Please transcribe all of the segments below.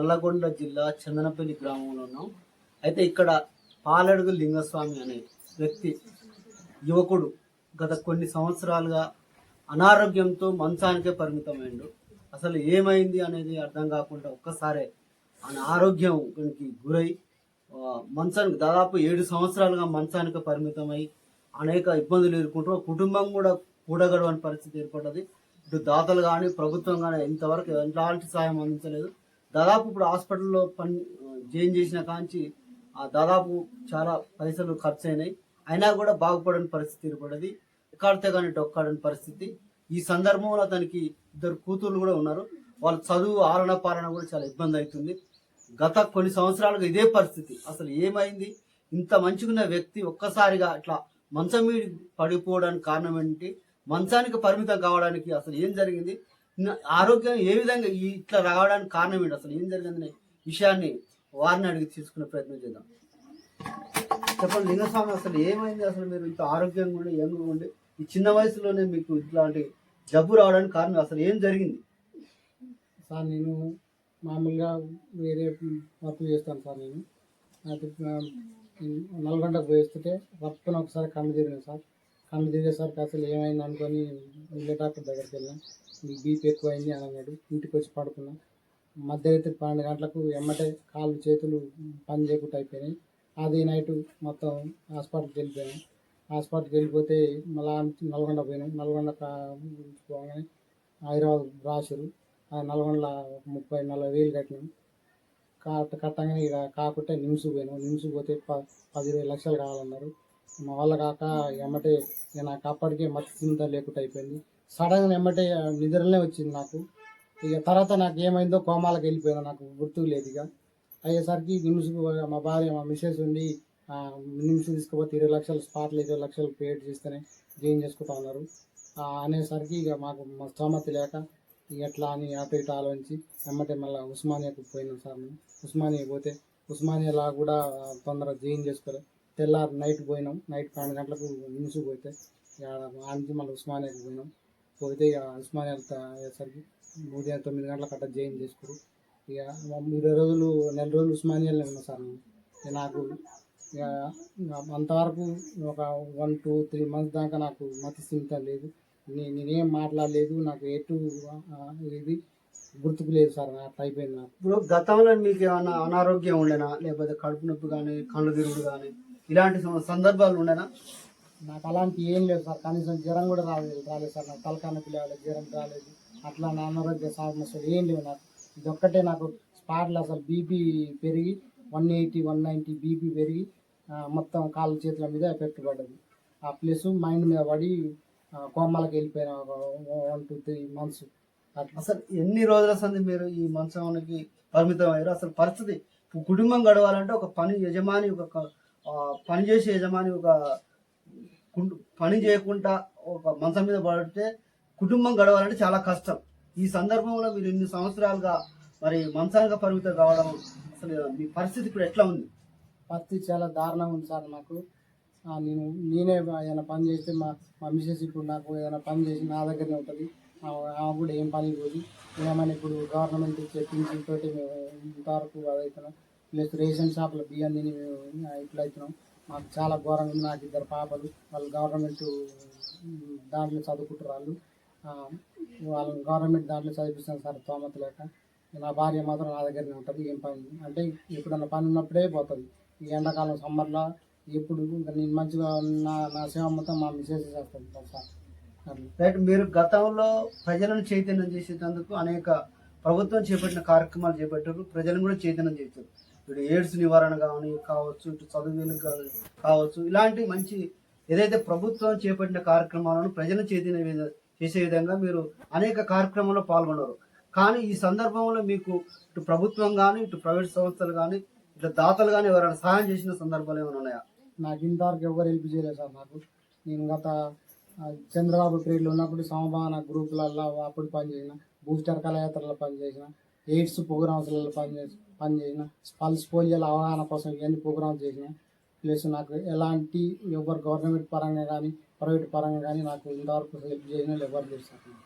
నల్లగొండ జిల్లా చందనపల్లి గ్రామంలో ఉన్నాం. అయితే ఇక్కడ పాలడుగు లింగస్వామి అనే వ్యక్తి యువకుడు గత కొన్ని సంవత్సరాలుగా అనారోగ్యంతో మంచానికే పరిమితమైండు. అసలు ఏమైంది అనేది అర్థం కాకుండా ఒక్కసారే ఆయన ఆరోగ్యంకి గురై మంచానికి దాదాపు ఏడు సంవత్సరాలుగా మంచానికి పరిమితమై అనేక ఇబ్బందులు ఎదుర్కొంటూ కుటుంబం కూడా కూడగడవని పరిస్థితి ఏర్పడ్డది. ఇటు దాతలు కానీ ప్రభుత్వం కానీ ఇంతవరకు ఎలాంటి సహాయం అందించలేదు. దాదాపు ఇప్పుడు హాస్పిటల్లో పని జాయిన్ చేసిన కాంచి ఆ దాదాపు చాలా పైసలు ఖర్చు అయినాయి అయినా కూడా బాగుపడని పరిస్థితి ఏర్పడేది. ఎక్కడితే కానీ డొక్కాడని పరిస్థితి. ఈ సందర్భంలో అతనికి ఇద్దరు కూతుర్లు కూడా ఉన్నారు. వాళ్ళ చదువు ఆలన పాలన కూడా చాలా ఇబ్బంది అవుతుంది. గత కొన్ని సంవత్సరాలుగా ఇదే పరిస్థితి. అసలు ఏమైంది? ఇంత మంచిగున్న వ్యక్తి ఒక్కసారిగా ఇట్లా మంచం మీద పడిపోవడానికి కారణం ఏంటి? మంచానికి పరిమితం కావడానికి అసలు ఏం జరిగింది? ఆరోగ్యం ఏ విధంగా ఇట్లా రావడానికి కారణం ఏంటి? అసలు ఏం జరిగిందనే విషయాన్ని వారిని అడిగి తీసుకునే ప్రయత్నం చేద్దాం. చెప్పండి లింగస్వామి అసలు ఏమైంది? అసలు మీరు ఇంత ఆరోగ్యంగా ఉండి యంగ్గా ఉండి ఈ చిన్న వయసులోనే మీకు ఇట్లాంటి జబ్బు రావడానికి కారణం అసలు ఏం జరిగింది? సార్ నేను మామూలుగా వేరే వర్క్ చేస్తాను సార్ నేను. అయితే ఆ, నల్గొండకు వర్క్ ఒకసారి కళ్ళు జరిగింది సార్. కళ్ళు తిరిగేసరికి అసలు ఏమైంది అనుకొని వెళ్ళే డాక్టర్ దగ్గరికి వెళ్ళాం. ఈ బీపీ ఎక్కువైంది అని అన్నాడు. ఇంటికి వచ్చి పడుకున్నాం. మధ్యరాత్రి పన్నెండు గంటలకు ఎమ్మటే కాళ్ళు చేతులు పని చేయకుండా అయిపోయినాయి. అది నైట్ మొత్తం హాస్పిటల్కి వెళ్ళిపోయాం. హాస్పిటల్కి వెళ్ళిపోతే మళ్ళా నల్గొండ పోయినాం. నల్గొండ పోగానే హైదరాబాద్ రాసురు ఆ నల్గొండల ముప్పై నలభై వేలు కట్టినాం. కట్ట కట్టగానే ఇక కాకుంటే నిమ్స్ పోయినాం. నిమ్స్ పోతే ప పది లక్షలు కావాలన్నారు. మా వాళ్ళ కాక ఎమ్మటే నాకు అప్పటికే మతి చింత లేకుండా అయిపోయింది. సడన్గా ఎమ్మటే నిద్రలే వచ్చింది నాకు. ఇక తర్వాత నాకు ఏమైందో కోమాలకు వెళ్ళిపోయింది నాకు గుర్తు లేదు ఇక. అయ్యేసరికి నిమిషకు మా భార్య మా మిస్సెస్ ఉండి నిమిషం తీసుకుపోతే ఇరవై లక్షలు స్పాట్లు ఇరవై లక్షలు పేడ్ చేస్తేనే గెయిన్ చేసుకుంటా ఉన్నారు. అనేసరికి ఇక మాకు మా స్తోమత లేక ఇక ఎట్లా అని అటు ఇటు ఆలోచించి ఎమ్మటే మళ్ళీ ఉస్మానియాకు పోయినాం సార్ మేము. ఉస్మానియా పోతే ఉస్మానియాలా కూడా తొందరగా జైన్ చేసుకోలేదు తెల్లారి నైట్ పోయినాం. నైట్ పన్నెండు గంటలకు నిమ్స్ పోతే ఇక ఆ నుంచి మళ్ళీ ఉస్మానియాకి పోయినాం. పోతే ఇక ఉస్మానియా అయ్యేసరికి ఉదయం తొమ్మిది గంటలకు అట్లా జాయిన్ చేసుకురు. ఇక ఇరవై రోజులు నెల రోజులు ఉస్మానియాలో ఉన్నా సార్ నేను. ఇక నాకు ఇక అంతవరకు ఒక వన్ టూ త్రీ మంత్స్ దాకా నాకు మతి స్థిమిత లేదు. నేనేం మాట్లాడలేదు. నాకు ఎటు ఇది గుర్తుకు లేదు సార్. అట్లా అయిపోయింది నాకు. ఇప్పుడు గతంలో మీకు ఏమైనా అనారోగ్యం ఉండేనా? లేకపోతే కడుపు నొప్పి కానీ కళ్ళు తిరుగుడు కానీ? ఇలాంటి సందర్భాలు ఉండేనా? నాకు అలాంటి ఏం లేదు సార్. కనీసం జ్వరం కూడా రాలేదు రాలేదు సార్. నాకు తలకాయ నొప్పి రాలేదు జ్వరం రాలేదు అట్లా నా అనారోగ్య సమస్యలు ఏం లేవు నాకు. ఇదొక్కటే నాకు స్పాట్లో అసలు బీపీ పెరిగి one eighty one ninety BP పెరిగి మొత్తం కాళ్ళ చేతుల మీద ఎఫెక్ట్ పడ్డది. ఆ ప్లస్ మైండ్ మీద పడి కోమాలకు వెళ్ళిపోయిన ఒక వన్ టూ త్రీ మంత్స్. అట్లా. అసలు ఎన్ని రోజుల సంది మీరు ఈ మంచానికి పరిమితం అయ్యారు అసలు పరిస్థితి కుటుంబం గడవాలంటే ఒక పని యజమాని ఒక పనిచేసే పని చేసే యజమాని ఒక పని చేయకుండా ఒక మంచం మీద పడితే కుటుంబం గడవాలంటే చాలా కష్టం. ఈ సందర్భంలో మీరు ఇన్ని సంవత్సరాలుగా మరి మంచానికి పరిమితం కావడం అసలు మీ పరిస్థితి ఇప్పుడు ఎట్లా ఉంది? పరిస్థితి చాలా దారుణంగా ఉంది సార్ నాకు నేను నేనే ఏదైనా పని చేస్తే మా మా మిసెస్ ఇప్పుడు నాకు ఏదైనా పని చేసి నా దగ్గరనే ఉంటుంది. ఆమె కూడా ఏం పని పోదు ఏమైనా ఇప్పుడు గవర్నమెంట్ ఇచ్చే పింఛన్ తోటి మేము ఇంతవరకు అదవుతున్నాం ప్లస్ రేషన్ షాప్లో బియ్యం తిని ఇట్లా అవుతున్నాం మాకు చాలా ఘోరంగా ఉంది. నాకు ఇద్దరు పాపలు. వాళ్ళు గవర్నమెంట్ దాంట్లో చదువుకుంటారు వాళ్ళు. వాళ్ళని గవర్నమెంట్ దాంట్లో చదివిస్తాను సార్ తోమత లేక. నా భార్య మాత్రం నా దగ్గరనే ఉంటుంది. ఏం పని? అంటే ఎప్పుడన్నా పని ఉన్నప్పుడే పోతుంది. ఈ ఎండాకాలం సమ్మర్లో ఎప్పుడు నేను మంచిగా నా నా సేవ మొత్తం మా మిసేజ్ చేస్తాను సార్. అట్లా. రైట్ మీరు గతంలో ప్రజలను చైతన్యం చేసేటందుకు అనేక ప్రభుత్వం చేపట్టిన కార్యక్రమాలు చేపట్టారు. ప్రజలను కూడా చైతన్యం చేస్తారు ఇటు ఎయిడ్స్ నివారణ కానీ కావచ్చు ఇటు చదువులు కానీ కావచ్చు ఇలాంటి మంచి ఏదైతే ప్రభుత్వం చేపట్టిన కార్యక్రమాలను ప్రజలను చేతిన చేసే విధంగా మీరు అనేక కార్యక్రమాల్లో పాల్గొన్నారు. కానీ ఈ సందర్భంలో మీకు ఇటు ప్రభుత్వం కానీ ఇటు ప్రైవేట్ సంస్థలు కానీ ఇటు దాతలు కానీ ఎవరైనా సహాయం చేసిన సందర్భాలు ఏమైనా ఉన్నాయా? నాకు ఇంతవరకు ఎవరు హెల్ప్ చేయలేదు సార్ నాకు నేను గత చంద్రబాబు పీరియడ్లో ఉన్నప్పుడు సమభావన గ్రూపులలో అప్పుడు పనిచేసిన బూస్టర్ కళయాత్రలో పనిచేసిన ఎయిడ్స్ ప్రోగ్రామ్స్లలో పనిచేసిన పనిచేసి పనిచేసిన పల్స్ పోలియోల అవగాహన కోసం ఇవన్నీ ప్రోగ్రామ్స్ చేసిన ప్లస్ నాకు ఎలాంటి ఎవరు గవర్నమెంట్ పరంగా కానీ ప్రైవేట్ పరంగా కానీ నాకు ఇంతవరకు హెల్ప్ చేసిన ఎవరు చేస్తారు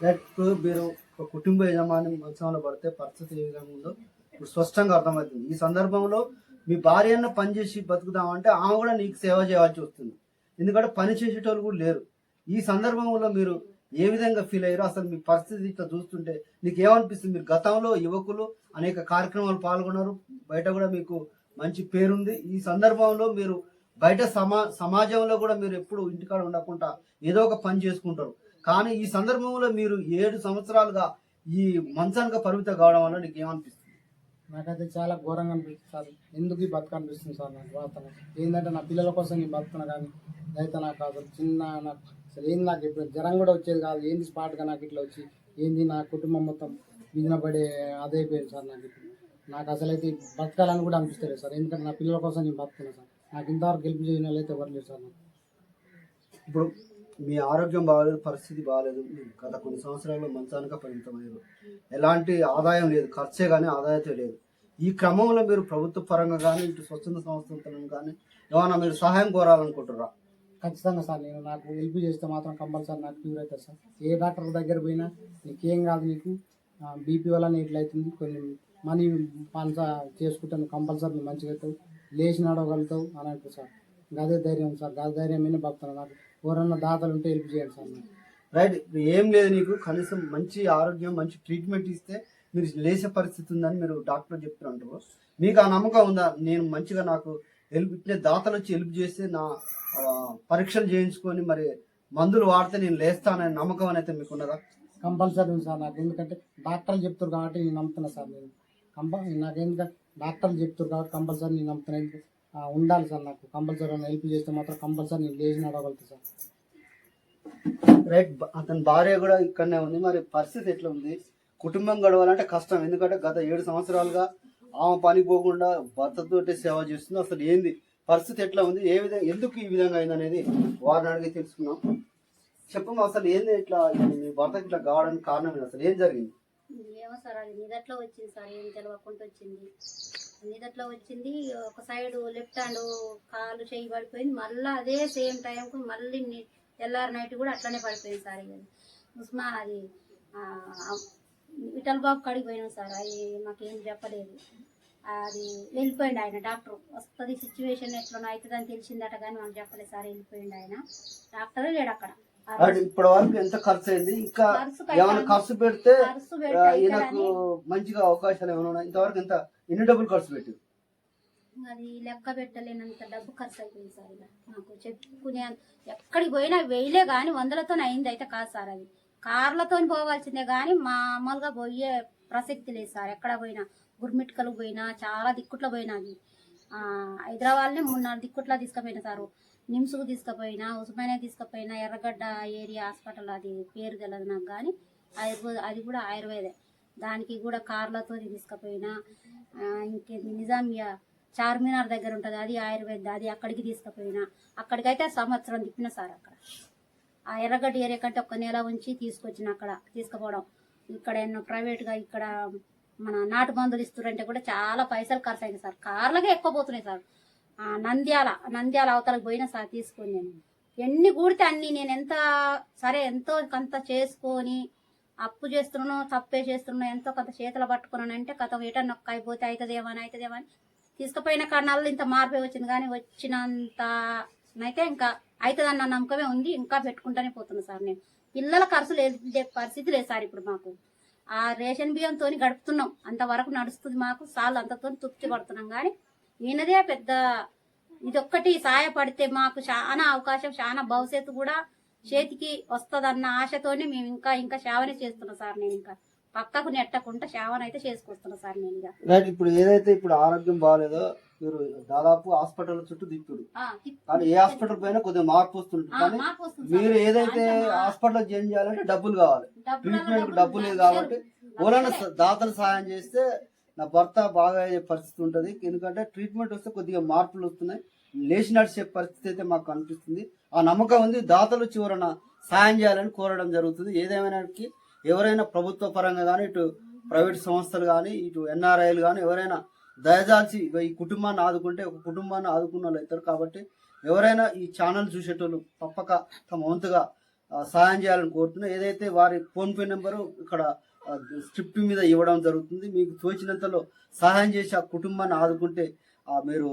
ఇప్పుడు మీరు ఒక కుటుంబ యజమాని మంచంలో పడితే పరిస్థితి ఏ విధంగా ఉందో ఇప్పుడు స్పష్టంగా అర్థమవుతుంది. ఈ సందర్భంలో మీ భార్యను పనిచేసి బతుకుదామంటే ఆమె కూడా నీకు సేవ చేయాల్సి వస్తుంది. ఎందుకంటే పని చేసేటోళ్ళు కూడా లేరు. ఈ సందర్భంలో మీరు ఏ విధంగా ఫీల్ అయ్యారో అసలు మీ పరిస్థితి ఇట్లా చూస్తుంటే నీకు ఏమనిపిస్తుంది మీరు గతంలో యువకులు అనేక కార్యక్రమాలు పాల్గొన్నారు. బయట కూడా మీకు మంచి పేరుంది. ఈ సందర్భంలో మీరు బయట సమా సమాజంలో కూడా మీరు ఎప్పుడు ఇంటికాడ ఉండకుండా ఏదో ఒక పని చేసుకుంటారు. కానీ ఈ సందర్భంలో మీరు ఏడు సంవత్సరాలుగా ఈ మంచానికి పరిమితం కావడం వల్ల నీకు ఏమనిపిస్తుంది నాకైతే చాలా ఘోరంగా అనిపిస్తుంది సార్. ఎందుకు ఈ బతుకు అనిపిస్తుంది సార్ నాకు వాస్తవం ఏంటంటే నా పిల్లల కోసం నేను బతుకున్నా కానీ అయితే నాకు అసలు చిన్న నాకు అసలు ఏంది నాకు ఇప్పుడు జ్వరం కూడా వచ్చేది కాదు. ఏంది స్పాట్గా నాకు ఇట్లా వచ్చి? ఏంది నా కుటుంబం మొత్తం విధిన పడే అదైపోయింది సార్ నాకు ఇప్పుడు. నాకు అసలు అయితే బతకాలని కూడా అనిపిస్తలేదు సార్. ఎందుకంటే నా పిల్లల కోసం నేను బతుకున్నాను సార్. నాకు ఇంతవరకు గెలుపు చేయని వాళ్ళు అయితే ఎవరు లేరు సార్ నాకు. ఇప్పుడు మీ ఆరోగ్యం బాగాలేదు పరిస్థితి బాగాలేదు. గత కొన్ని సంవత్సరాల్లో మంచానికి పరిమితమయ్యారు ఎలాంటి ఆదాయం లేదు. ఖర్చే కానీ ఆదాయతే లేదు. ఈ క్రమంలో మీరు ప్రభుత్వ పరంగా కానీ ఇటు స్వచ్ఛంద సంస్థలను కానీ ఏమైనా మీరు సహాయం కోరాలనుకుంటున్నారా? ఖచ్చితంగా సార్ నేను నాకు హెల్ప్ చేస్తే మాత్రం కంపల్సరీ నాకు క్యూర్ అవుతుంది సార్. ఏ డాక్టర్ దగ్గర పోయినా నీకేం కాదు నీకు. బీపీ వల్ల ఇట్లయితుంది. అవుతుంది కొన్ని మనీ పంచ చేసుకుంటాను కంపల్సరీ మంచిగా అవుతావు. లేచి నడవగలుగుతావు అని అంటారు సార్ గదే ధైర్యం సార్. గదే ధైర్యమైన భక్తులు నాకు ఎవరన్నా దాతలు ఉంటే హెల్ప్ చేయండి సార్ నాకు రైట్ ఏం లేదు నీకు. కనీసం మంచి ఆరోగ్యం మంచి ట్రీట్మెంట్ ఇస్తే మీరు లేచే పరిస్థితి ఉందని మీరు డాక్టర్ చెప్తున్నారు. మీకు ఆ నమ్మకం ఉందా? నేను మంచిగా నాకు హెల్ప్ ఇట్లే దాతలు వచ్చి హెల్ప్ చేస్తే నా పరీక్షలు చేయించుకొని మరి మందులు వాడితే నేను లేస్తాననే నమ్మకం అనేది మీకు ఉన్నదా కంపల్సరీ ఉంది సార్ నాకు ఎందుకంటే డాక్టర్లు చెప్తారు కాబట్టి నేను నమ్ముతున్నా సార్ నేను. కంపల్ నాకు ఎందుకంటే డాక్టర్లు చెప్తారు కాబట్టి కంపల్సరీ నేను నమ్ముతున్నా. ఉండాలి సార్ నాకు. కంపల్సరీ హెల్ప్ చేస్తే మాత్రం కంపల్సరీ నేను లేచి నడవగలుగుతాను సార్. రైట్ అతని భార్య కూడా ఇక్కడనే ఉంది. మరి పరిస్థితి ఎట్లా ఉంది? కుటుంబం గడవాలంటే కష్టం. ఎందుకంటే గత ఏడు సంవత్సరాలుగా ఆమె పని పోకుండా భర్తతోటి సేవ చేస్తుంది. అసలు ఏంది? పరిస్థితి ఎట్లా ఉంది? ఏ విధంగా ఎందుకు ఈ విధంగా అయింది అనేది వారిని అడిగి తెలుసుకున్నాం చెప్పమ్మా అసలు ఏంది ఇట్లా మీ భర్తకి ఇట్లా కావడానికి కారణం ఏంది అసలు? ఏం జరిగింది? ఏమో సార్ అది నిదట్లో వచ్చింది సార్ ఏం తెలవకుండా వచ్చింది. నిదట్లో వచ్చింది ఒక సైడ్ లెఫ్ట్ హ్యాండ్ కాలు చేయి పడిపోయింది మళ్ళీ అదే సేమ్ టైంకు మళ్ళీ ని- తెల్లారి నైట్ కూడా అట్లనే పడిపోయింది సార్ ఇక. ఉస్మా అది విఠల్ బాబు కాడికి పోయినాం సార్ అది మాకేం చెప్పలేదు. అది వెళ్ళిపోయింది ఆయన డాక్టర్. వస్తుంది సిచ్యువేషన్ ఎట్లా అవుతుందని తెలిసిందట కానీ మాకు చెప్పలేదు సార్ వెళ్ళిపోయింది ఆయన. డాక్టరే లేడు అక్కడ. ఇప్పటి వరకు ఎంత ఖర్చు అయింది ఇంకా ఏమైనా. ఖర్చు పెడితే ఈయనకు మంచిగా అవకాశాలు ఏమైనా ఉన్నాయి? ఇంతవరకు ఎంత? ఎన్ని డబ్బులు ఖర్చు పెట్టి అది లెక్క పెట్టలేనంత డబ్బు ఖర్చు అయిపోయింది సార్ నాకు చెప్పుకునే ఎక్కడికి పోయినా వెయ్యలే కానీ వందలతో అయింది అయితే కాదు సార్ అది. కార్లతో పోవాల్సిందే కానీ మామూలుగా పోయే ప్రసక్తి లేదు సార్. ఎక్కడ పోయినా? గుర్మిట్కలు పోయినా చాలా దిక్కుట్లో పోయినా అది. హైదరాబాద్నే మూడు నాలుగు దిక్కుట్లో తీసుకుపోయినా సార్. నిమ్స్కు తీసుకుపోయినా ఉస్మానియా తీసుకుపోయినా ఎర్రగడ్డ ఏరియా హాస్పిటల్ అది పేరు తెలియదు నాకు కానీ ఆయుర్వేద అది కూడా ఆయుర్వేదే. దానికి కూడా కార్లతో తీసుకుపోయినా ఇంకేంది నిజామియా? చార్మినార్ దగ్గర ఉంటుంది అది ఆయుర్వేద అది అక్కడికి తీసుకుపోయినా. అక్కడికైతే సంవత్సరం తిప్పిన సార్ అక్కడ. ఆ ఎర్రగడ్డ ఏరియా కంటే ఒక నెల ఉంచి తీసుకొచ్చిన అక్కడ తీసుకుపోవడం. ఇక్కడ ఎన్నో ప్రైవేట్గా ఇక్కడ మన నాటు మందులు ఇస్తున్నారంటే కూడా చాలా పైసలు ఖర్చు అయింది సార్. కార్లకే ఎక్కువ పోతున్నాయి సార్. ఆ, నంద్యాల నంద్యాల అవతలకు పోయినా సార్ తీసుకొని నేను. ఎన్ని కూడితే అన్ని నేను ఎంత సరే ఎంతో కొంత చేసుకొని అప్పు చేస్తున్నాను తప్పే చేస్తున్నాను ఎంతో కొంత చేతులు పట్టుకున్నాను అంటే కథ ఏటా నొక్క అయిపోతే అవుతుందేమో అని అవుతుందేమో అని. తీసుకుపోయిన కన్నాళ్ళు ఇంత మార్పే వచ్చింది. కానీ వచ్చినంత అయితే ఇంకా అవుతుందన్న నమ్మకమే ఉంది ఇంకా పెట్టుకుంటానే పోతున్నా సార్ నేను. పిల్లల ఖర్చు లేదు పరిస్థితి లేదు సార్ ఇప్పుడు మాకు. ఆ రేషన్ బియ్యంతో గడుపుతున్నాం. అంతవరకు నడుస్తుంది మాకు సార్లు అంతతో తృప్తి పడుతున్నాం కానీ ఈయనదే పెద్ద ఇదొక్కటి సహాయపడితే మాకు చాలా అవకాశం చాలా భవిష్యత్తు కూడా చేతికి వస్తుందన్న ఆశతోనే మేము ఇంకా ఇంకా సేవనే చేస్తున్నాం సార్ నేను ఇంకా. పక్కకు నెట్టకుండా సేవన అయితే చేసుకొస్తున్నా సార్ నేను ఇక రైట్ ఇప్పుడు ఏదైతే ఇప్పుడు ఆరోగ్యం బాగాలేదో మీరు దాదాపు హాస్పిటల్ చుట్టూ తిప్పురు ఆ, తిప్- కానీ ఏ హాస్పిటల్ పైన కొద్దిగా మార్పు వస్తుంది ఆ, కానీ మార్పు వస్తుంది సార్. మీరు ఏదైతే మా- హాస్పిటల్ చేంజ్ చేయాలంటే డబ్బులు కావాలి. ట్రీట్మెంట్ డబ్బులు డబ్బు లేదు. కాబట్టి స- దాతలు సహాయం చేస్తే నా భర్త బాగా అయ్యే పరిస్థితి ఉంటుంది. ఎందుకంటే ట్రీట్మెంట్ వస్తే కొద్దిగా మార్పులు వస్తున్నాయి. లేచి నడిచే పరిస్థితి అయితే మాకు కనిపిస్తుంది. ఆ నమ్మకం ఉంది. దాతలు వచ్చి ఎవరైనా సాయం చేయాలని కోరడం జరుగుతుంది. ఏదేమైనా ఎవరైనా ప్రభుత్వ పరంగా కానీ ఇటు ప్రైవేట్ సంస్థలు కానీ ఇటు ఎన్ఆర్ఐలు కానీ ఎవరైనా దయదాల్చి ఈ కుటుంబాన్ని ఆదుకుంటే ఒక కుటుంబాన్ని ఆదుకున్న వాళ్ళు అవుతారు కాబట్టి ఎవరైనా ఈ ఛానల్ చూసేటోళ్ళు తప్పక తమ వంతుగా సహాయం చేయాలని కోరుతున్నా. ఏదైతే వారి ఫోన్ పే నెంబరు ఇక్కడ స్క్రిప్ట్ మీద ఇవ్వడం జరుగుతుంది మీకు తోచినంతలో సహాయం చేసి ఆ కుటుంబాన్ని ఆదుకుంటే మీరు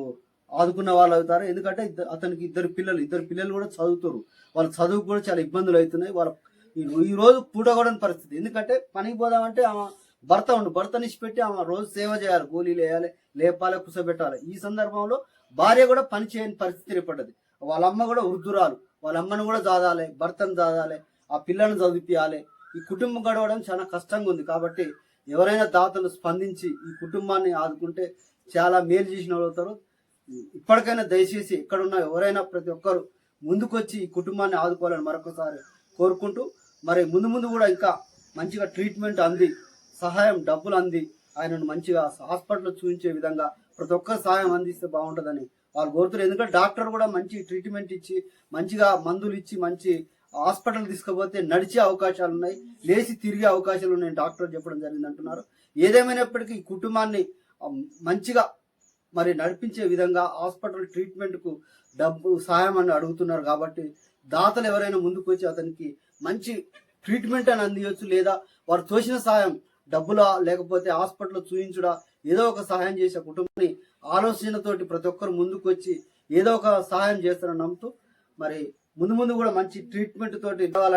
ఆదుకున్న వాళ్ళు అవుతారు. ఎందుకంటే అతనికి ఇద్దరు పిల్లలు ఇద్దరు పిల్లలు కూడా చదువుతారు. వాళ్ళ చదువు కూడా చాలా ఇబ్బందులు అవుతున్నాయి. వాళ్ళ ఈ- రోజు పూటకూడని పరిస్థితి. ఎందుకంటే పనికి పోదామంటే ఆమె భర్త ఉండు భర్తని పెట్టి ఆమె రోజు సేవ చేయాలి గోళీలు వేయాలి లేపాలి కుసబెట్టాలి ఈ సందర్భంలో భార్య కూడా పని చేయని పరిస్థితి ఏర్పడ్డది. వాళ్ళ అమ్మ కూడా వృద్ధురాలు. వాళ్ళ అమ్మను కూడా చదవాలి భర్తను చదవాలి ఆ పిల్లను చదివిపియాలి. ఈ కుటుంబం గడవడం చాలా కష్టంగా ఉంది. కాబట్టి ఎవరైనా దాతలు స్పందించి ఈ కుటుంబాన్ని ఆదుకుంటే చాలా మేలు చేసిన వాళ్ళు అవుతారు. ఇప్పటికైనా దయచేసి ఎక్కడున్నా ఎవరైనా ప్రతి ఒక్కరు ముందుకొచ్చి ఈ కుటుంబాన్ని ఆదుకోవాలని మరొకసారి కోరుకుంటూ మరి ముందు ముందు కూడా ఇంకా మంచిగా ట్రీట్మెంట్ అంది సహాయం డబ్బులు అంది. ఆయనను మంచిగా హాస్పిటల్లో చూపించే విధంగా ప్రతి ఒక్క సహాయం అందిస్తే బాగుంటుందని వాళ్ళు కోరుతున్నారు. ఎందుకంటే డాక్టర్ కూడా మంచి ట్రీట్మెంట్ ఇచ్చి మంచిగా మందులు ఇచ్చి మంచి హాస్పిటల్ తీసుకుపోతే నడిచే అవకాశాలు ఉన్నాయి లేచి తిరిగే అవకాశాలు ఉన్నాయి డాక్టర్ చెప్పడం జరిగింది అంటున్నారు. ఏదేమైనప్పటికీ కుటుంబాన్ని మంచిగా మరి నడిపించే విధంగా హాస్పిటల్ ట్రీట్మెంట్కు డబ్బు సహాయం అని అడుగుతున్నారు కాబట్టి దాతలు ఎవరైనా ముందుకు వచ్చి అతనికి మంచి ట్రీట్మెంట్ అని అందియొచ్చు లేదా వారు తోచిన సహాయం డబ్బులా లేకపోతే హాస్పిటల్లో చూయించుడా ఏదో ఒక సహాయం చేసే కుటుంబాన్ని ఆలోచనతోటి ప్రతి ఒక్కరు ముందుకు వచ్చి ఏదో ఒక సహాయం చేస్తారని నమ్ముతూ మరి ముందు ముందు కూడా మంచి ట్రీట్మెంట్ తోటి ఇవ్వాలని